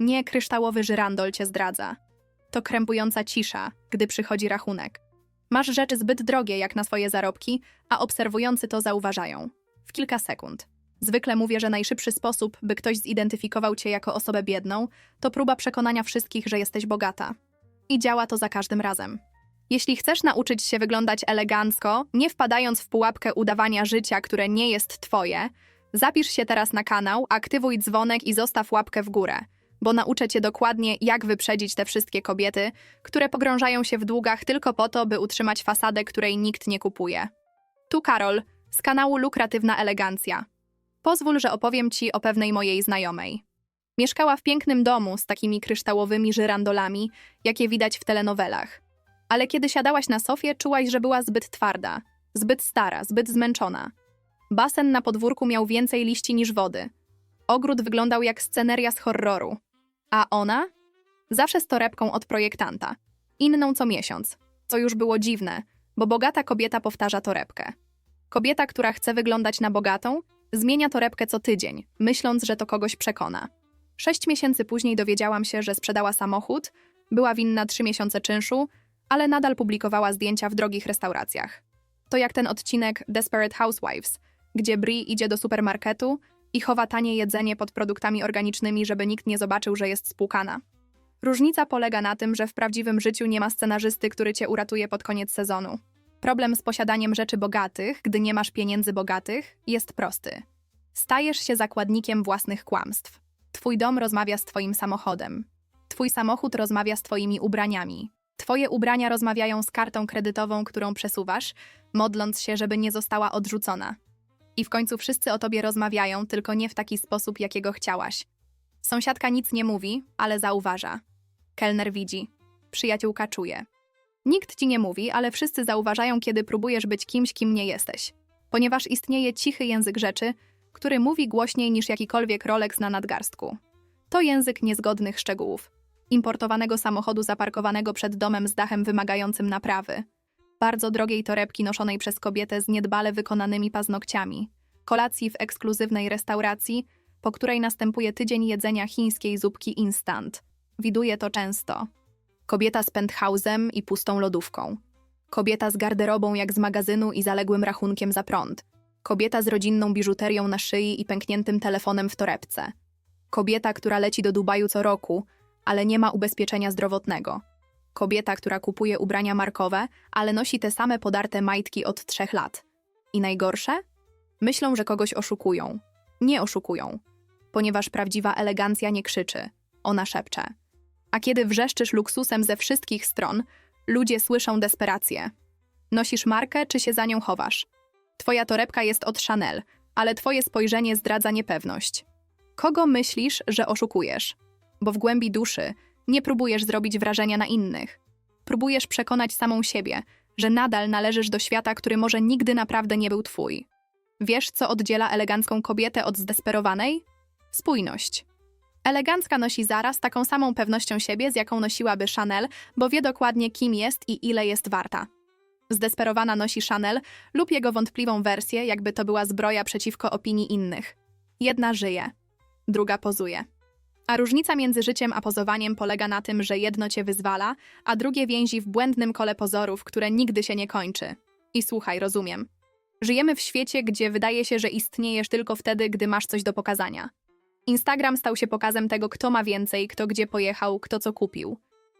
Nie kryształowy żyrandol cię zdradza. To krępująca cisza, gdy przychodzi rachunek. Masz rzeczy zbyt drogie jak na swoje zarobki, a obserwujący to zauważają. W kilka sekund. Zwykle mówię, że najszybszy sposób, by ktoś zidentyfikował cię jako osobę biedną, to próba przekonania wszystkich, że jesteś bogata. I działa to za każdym razem. Jeśli chcesz nauczyć się wyglądać elegancko, nie wpadając w pułapkę udawania życia, które nie jest twoje, zapisz się teraz na kanał, aktywuj dzwonek i zostaw łapkę w górę, bo nauczę cię dokładnie, jak wyprzedzić te wszystkie kobiety, które pogrążają się w długach tylko po to, by utrzymać fasadę, której nikt nie kupuje. Tu Karol, z kanału Lukratywna Elegancja. Pozwól, że opowiem ci o pewnej mojej znajomej. Mieszkała w pięknym domu z takimi kryształowymi żyrandolami, jakie widać w telenowelach. Ale kiedy siadałaś na sofie, czułaś, że była zbyt twarda, zbyt stara, zbyt zmęczona. Basen na podwórku miał więcej liści niż wody. Ogród wyglądał jak sceneria z horroru. A ona? Zawsze z torebką od projektanta. Inną co miesiąc. Co już było dziwne, bo bogata kobieta powtarza torebkę. Kobieta, która chce wyglądać na bogatą, zmienia torebkę co tydzień, myśląc, że to kogoś przekona. Sześć miesięcy później dowiedziałam się, że sprzedała samochód, była winna trzy miesiące czynszu, ale nadal publikowała zdjęcia w drogich restauracjach. To jak ten odcinek Desperate Housewives, gdzie Brie idzie do supermarketu i chowa tanie jedzenie pod produktami organicznymi, żeby nikt nie zobaczył, że jest spłukana. Różnica polega na tym, że w prawdziwym życiu nie ma scenarzysty, który cię uratuje pod koniec sezonu. Problem z posiadaniem rzeczy bogatych, gdy nie masz pieniędzy bogatych, jest prosty. Stajesz się zakładnikiem własnych kłamstw. Twój dom rozmawia z twoim samochodem. Twój samochód rozmawia z twoimi ubraniami. Twoje ubrania rozmawiają z kartą kredytową, którą przesuwasz, modląc się, żeby nie została odrzucona. I w końcu wszyscy o tobie rozmawiają, tylko nie w taki sposób, jakiego chciałaś. Sąsiadka nic nie mówi, ale zauważa. Kelner widzi. Przyjaciółka czuje. Nikt ci nie mówi, ale wszyscy zauważają, kiedy próbujesz być kimś, kim nie jesteś. Ponieważ istnieje cichy język rzeczy, który mówi głośniej niż jakikolwiek Rolex na nadgarstku. To język niezgodnych szczegółów. Importowanego samochodu zaparkowanego przed domem z dachem wymagającym naprawy. Bardzo drogiej torebki noszonej przez kobietę z niedbale wykonanymi paznokciami. Kolacji w ekskluzywnej restauracji, po której następuje tydzień jedzenia chińskiej zupki instant. Widuję to często. Kobieta z penthouse'em i pustą lodówką. Kobieta z garderobą jak z magazynu i zaległym rachunkiem za prąd. Kobieta z rodzinną biżuterią na szyi i pękniętym telefonem w torebce. Kobieta, która leci do Dubaju co roku, ale nie ma ubezpieczenia zdrowotnego. Kobieta, która kupuje ubrania markowe, ale nosi te same podarte majtki od trzech lat. I najgorsze? Myślą, że kogoś oszukują. Nie oszukują, ponieważ prawdziwa elegancja nie krzyczy, ona szepcze. A kiedy wrzeszczysz luksusem ze wszystkich stron, ludzie słyszą desperację. Nosisz markę, czy się za nią chowasz? Twoja torebka jest od Chanel, ale twoje spojrzenie zdradza niepewność. Kogo myślisz, że oszukujesz? Bo w głębi duszy nie próbujesz zrobić wrażenia na innych. Próbujesz przekonać samą siebie, że nadal należysz do świata, który może nigdy naprawdę nie był twój. Wiesz, co oddziela elegancką kobietę od zdesperowanej? Spójność. Elegancka nosi zaraz taką samą pewnością siebie, z jaką nosiłaby Chanel, bo wie dokładnie, kim jest i ile jest warta. Zdesperowana nosi Chanel lub jego wątpliwą wersję, jakby to była zbroja przeciwko opinii innych. Jedna żyje, druga pozuje. A różnica między życiem a pozowaniem polega na tym, że jedno cię wyzwala, a drugie więzi w błędnym kole pozorów, które nigdy się nie kończy. I słuchaj, rozumiem. Żyjemy w świecie, gdzie wydaje się, że istniejesz tylko wtedy, gdy masz coś do pokazania. Instagram stał się pokazem tego, kto ma więcej, kto gdzie pojechał, kto co kupił.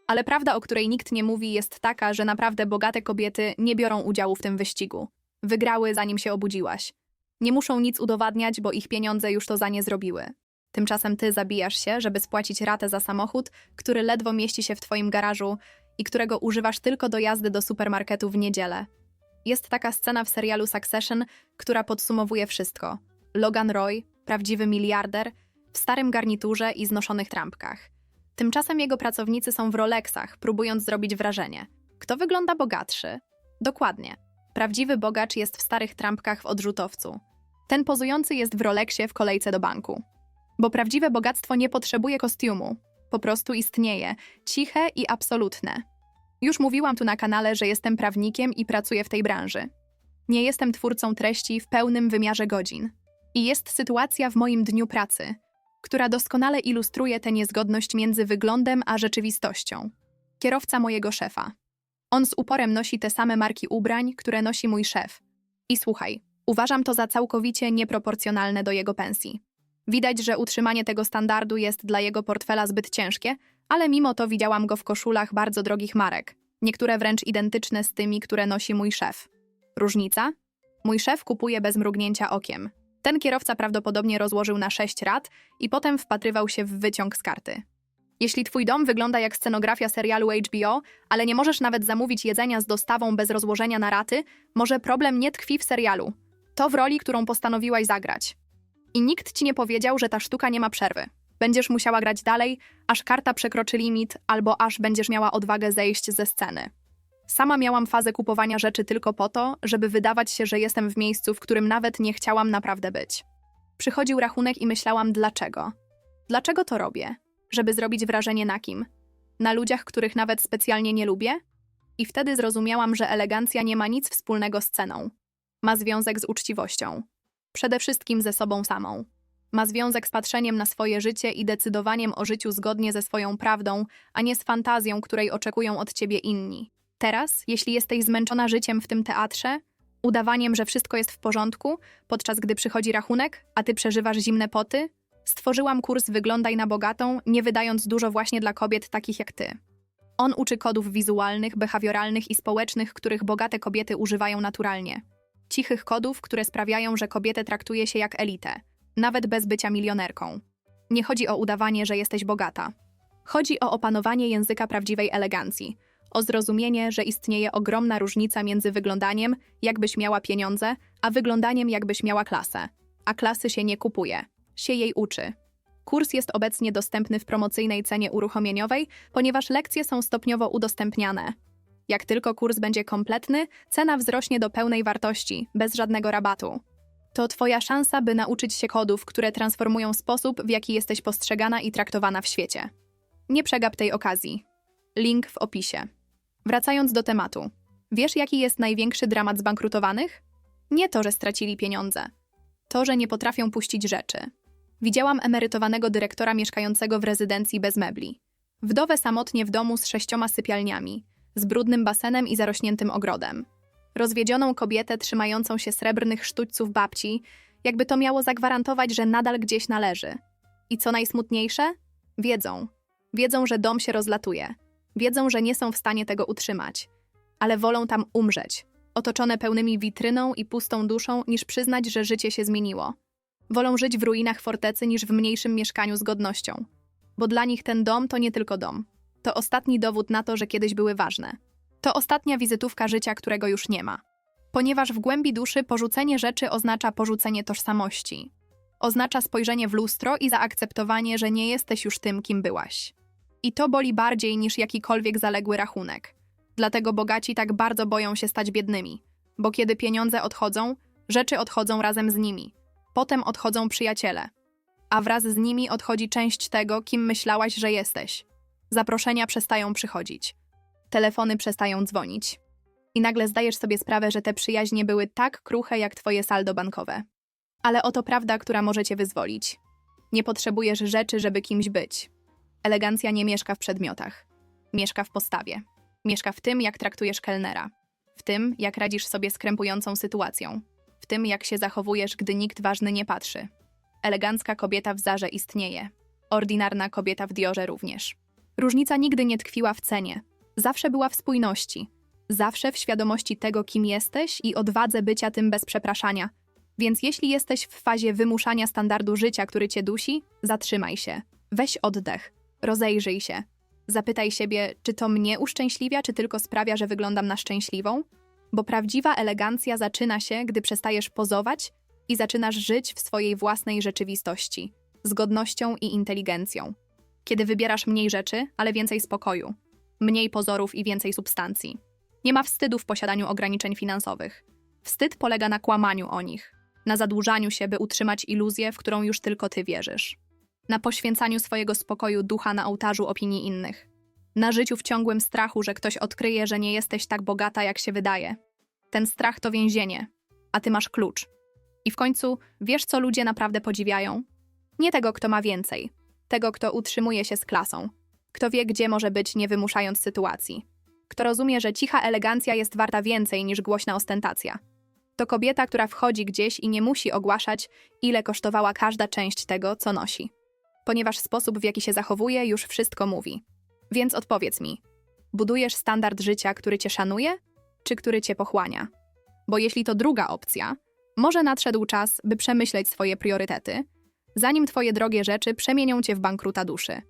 Ale prawda, o której nikt nie mówi, jest taka, że naprawdę bogate kobiety nie biorą udziału w tym wyścigu. Wygrały, zanim się obudziłaś. Nie muszą nic udowadniać, bo ich pieniądze już to za nie zrobiły. Tymczasem ty zabijasz się, żeby spłacić ratę za samochód, który ledwo mieści się w twoim garażu i którego używasz tylko do jazdy do supermarketu w niedzielę. Jest taka scena w serialu Succession, która podsumowuje wszystko. Logan Roy, prawdziwy miliarder, w starym garniturze i znoszonych trampkach. Tymczasem jego pracownicy są w Rolexach, próbując zrobić wrażenie. Kto wygląda bogatszy? Dokładnie. Prawdziwy bogacz jest w starych trampkach w odrzutowcu. Ten pozujący jest w Rolexie w kolejce do banku. Bo prawdziwe bogactwo nie potrzebuje kostiumu. Po prostu istnieje, ciche i absolutne. Już mówiłam tu na kanale, że jestem prawnikiem i pracuję w tej branży. Nie jestem twórcą treści w pełnym wymiarze godzin. I jest sytuacja w moim dniu pracy, która doskonale ilustruje tę niezgodność między wyglądem a rzeczywistością. Kierowca mojego szefa. On z uporem nosi te same marki ubrań, które nosi mój szef. I słuchaj, uważam to za całkowicie nieproporcjonalne do jego pensji. Widać, że utrzymanie tego standardu jest dla jego portfela zbyt ciężkie, ale mimo to widziałam go w koszulach bardzo drogich marek, niektóre wręcz identyczne z tymi, które nosi mój szef. Różnica? Mój szef kupuje bez mrugnięcia okiem. Ten kierowca prawdopodobnie rozłożył na sześć rat i potem wpatrywał się w wyciąg z karty. Jeśli twój dom wygląda jak scenografia serialu HBO, ale nie możesz nawet zamówić jedzenia z dostawą bez rozłożenia na raty, może problem nie tkwi w serialu. To w roli, którą postanowiłaś zagrać. I nikt ci nie powiedział, że ta sztuka nie ma przerwy. Będziesz musiała grać dalej, aż karta przekroczy limit, albo aż będziesz miała odwagę zejść ze sceny. Sama miałam fazę kupowania rzeczy tylko po to, żeby wydawać się, że jestem w miejscu, w którym nawet nie chciałam naprawdę być. Przychodził rachunek i myślałam, dlaczego? Dlaczego to robię? Żeby zrobić wrażenie na kim? Na ludziach, których nawet specjalnie nie lubię? I wtedy zrozumiałam, że elegancja nie ma nic wspólnego z ceną. Ma związek z uczciwością. Przede wszystkim ze sobą samą. Ma związek z patrzeniem na swoje życie i decydowaniem o życiu zgodnie ze swoją prawdą, a nie z fantazją, której oczekują od ciebie inni. Teraz, jeśli jesteś zmęczona życiem w tym teatrze, udawaniem, że wszystko jest w porządku, podczas gdy przychodzi rachunek, a ty przeżywasz zimne poty, stworzyłam kurs Wyglądaj na bogatą, nie wydając dużo właśnie dla kobiet takich jak ty. On uczy kodów wizualnych, behawioralnych i społecznych, których bogate kobiety używają naturalnie. Cichych kodów, które sprawiają, że kobietę traktuje się jak elitę, nawet bez bycia milionerką. Nie chodzi o udawanie, że jesteś bogata. Chodzi o opanowanie języka prawdziwej elegancji, o zrozumienie, że istnieje ogromna różnica między wyglądaniem, jakbyś miała pieniądze, a wyglądaniem, jakbyś miała klasę. A klasy się nie kupuje, się jej uczy. Kurs jest obecnie dostępny w promocyjnej cenie uruchomieniowej, ponieważ lekcje są stopniowo udostępniane. Jak tylko kurs będzie kompletny, cena wzrośnie do pełnej wartości, bez żadnego rabatu. To Twoja szansa, by nauczyć się kodów, które transformują sposób, w jaki jesteś postrzegana i traktowana w świecie. Nie przegap tej okazji. Link w opisie. Wracając do tematu. Wiesz, jaki jest największy dramat zbankrutowanych? Nie to, że stracili pieniądze. To, że nie potrafią puścić rzeczy. Widziałam emerytowanego dyrektora mieszkającego w rezydencji bez mebli. Wdowę samotnie w domu z sześcioma sypialniami, z brudnym basenem i zarośniętym ogrodem. Rozwiedzioną kobietę trzymającą się srebrnych sztućców babci, jakby to miało zagwarantować, że nadal gdzieś należy. I co najsmutniejsze? Wiedzą. Wiedzą, że dom się rozlatuje. Wiedzą, że nie są w stanie tego utrzymać. Ale wolą tam umrzeć, otoczone pełnymi witryną i pustą duszą, niż przyznać, że życie się zmieniło. Wolą żyć w ruinach fortecy niż w mniejszym mieszkaniu z godnością. Bo dla nich ten dom to nie tylko dom. To ostatni dowód na to, że kiedyś były ważne. To ostatnia wizytówka życia, którego już nie ma. Ponieważ w głębi duszy porzucenie rzeczy oznacza porzucenie tożsamości. Oznacza spojrzenie w lustro i zaakceptowanie, że nie jesteś już tym, kim byłaś. I to boli bardziej niż jakikolwiek zaległy rachunek. Dlatego bogaci tak bardzo boją się stać biednymi. Bo kiedy pieniądze odchodzą, rzeczy odchodzą razem z nimi. Potem odchodzą przyjaciele. A wraz z nimi odchodzi część tego, kim myślałaś, że jesteś. Zaproszenia przestają przychodzić. Telefony przestają dzwonić. I nagle zdajesz sobie sprawę, że te przyjaźnie były tak kruche jak twoje saldo bankowe. Ale oto prawda, która może cię wyzwolić. Nie potrzebujesz rzeczy, żeby kimś być. Elegancja nie mieszka w przedmiotach. Mieszka w postawie. Mieszka w tym, jak traktujesz kelnera. W tym, jak radzisz sobie z krępującą sytuacją. W tym, jak się zachowujesz, gdy nikt ważny nie patrzy. Elegancka kobieta w Zarze istnieje. Ordynarna kobieta w Diorze również. Różnica nigdy nie tkwiła w cenie. Zawsze była w spójności. Zawsze w świadomości tego, kim jesteś i odwadze bycia tym bez przepraszania. Więc jeśli jesteś w fazie wymuszania standardu życia, który cię dusi, zatrzymaj się. Weź oddech. Rozejrzyj się. Zapytaj siebie, czy to mnie uszczęśliwia, czy tylko sprawia, że wyglądam na szczęśliwą? Bo prawdziwa elegancja zaczyna się, gdy przestajesz pozować i zaczynasz żyć w swojej własnej rzeczywistości, z godnością i inteligencją. Kiedy wybierasz mniej rzeczy, ale więcej spokoju, mniej pozorów i więcej substancji. Nie ma wstydu w posiadaniu ograniczeń finansowych. Wstyd polega na kłamaniu o nich, na zadłużaniu się, by utrzymać iluzję, w którą już tylko ty wierzysz na poświęcaniu swojego spokoju ducha na ołtarzu opinii innych, na życiu w ciągłym strachu, że ktoś odkryje, że nie jesteś tak bogata, jak się wydaje. Ten strach to więzienie, a ty masz klucz. I w końcu wiesz, co ludzie naprawdę podziwiają? Nie tego, kto ma więcej. Tego, kto utrzymuje się z klasą. Kto wie, gdzie może być, nie wymuszając sytuacji. Kto rozumie, że cicha elegancja jest warta więcej niż głośna ostentacja. To kobieta, która wchodzi gdzieś i nie musi ogłaszać, ile kosztowała każda część tego, co nosi. Ponieważ sposób, w jaki się zachowuje, już wszystko mówi. Więc odpowiedz mi: budujesz standard życia, który cię szanuje, czy który cię pochłania? Bo jeśli to druga opcja, może nadszedł czas, by przemyśleć swoje priorytety, zanim twoje drogie rzeczy przemienią cię w bankruta duszy.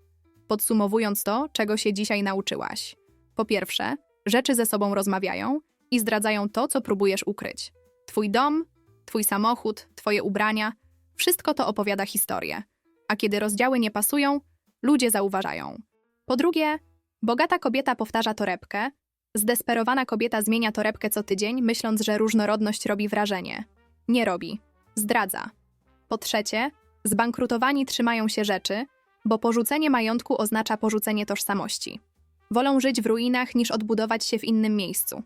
Podsumowując to, czego się dzisiaj nauczyłaś. Po pierwsze, rzeczy ze sobą rozmawiają i zdradzają to, co próbujesz ukryć. Twój dom, twój samochód, twoje ubrania wszystko to opowiada historię. A kiedy rozdziały nie pasują, ludzie zauważają. Po drugie, bogata kobieta powtarza torebkę, zdesperowana kobieta zmienia torebkę co tydzień, myśląc, że różnorodność robi wrażenie. Nie robi. Zdradza. Po trzecie, zbankrutowani trzymają się rzeczy, bo porzucenie majątku oznacza porzucenie tożsamości. Wolą żyć w ruinach niż odbudować się w innym miejscu.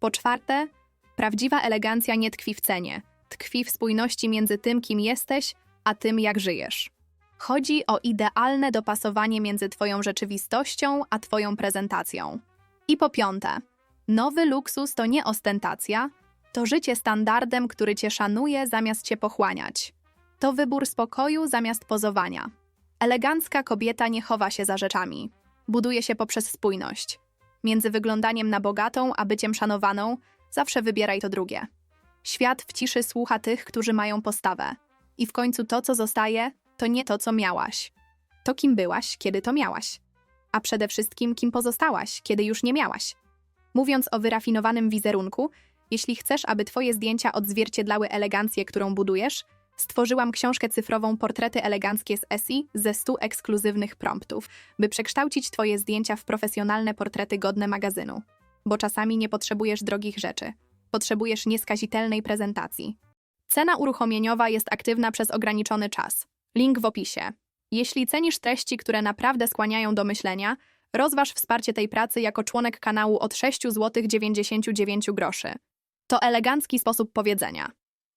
Po czwarte, prawdziwa elegancja nie tkwi w cenie, tkwi w spójności między tym, kim jesteś, a tym, jak żyjesz. Chodzi o idealne dopasowanie między Twoją rzeczywistością a Twoją prezentacją. I po piąte, nowy luksus to nie ostentacja, to życie standardem, który Cię szanuje zamiast Cię pochłaniać. To wybór spokoju zamiast pozowania. Elegancka kobieta nie chowa się za rzeczami. Buduje się poprzez spójność. Między wyglądaniem na bogatą a byciem szanowaną zawsze wybieraj to drugie. Świat w ciszy słucha tych, którzy mają postawę. I w końcu to, co zostaje, to nie to, co miałaś. To, kim byłaś, kiedy to miałaś. A przede wszystkim, kim pozostałaś, kiedy już nie miałaś. Mówiąc o wyrafinowanym wizerunku, jeśli chcesz, aby Twoje zdjęcia odzwierciedlały elegancję, którą budujesz, stworzyłam książkę cyfrową Portrety eleganckie z ESI ze 100 ekskluzywnych promptów, by przekształcić Twoje zdjęcia w profesjonalne portrety godne magazynu. Bo czasami nie potrzebujesz drogich rzeczy. Potrzebujesz nieskazitelnej prezentacji. Cena uruchomieniowa jest aktywna przez ograniczony czas. Link w opisie. Jeśli cenisz treści, które naprawdę skłaniają do myślenia, rozważ wsparcie tej pracy jako członek kanału od 6 zł 99 groszy. To elegancki sposób powiedzenia.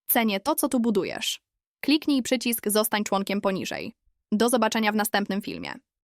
Cenię to, co tu budujesz. Kliknij przycisk Zostań członkiem poniżej. Do zobaczenia w następnym filmie.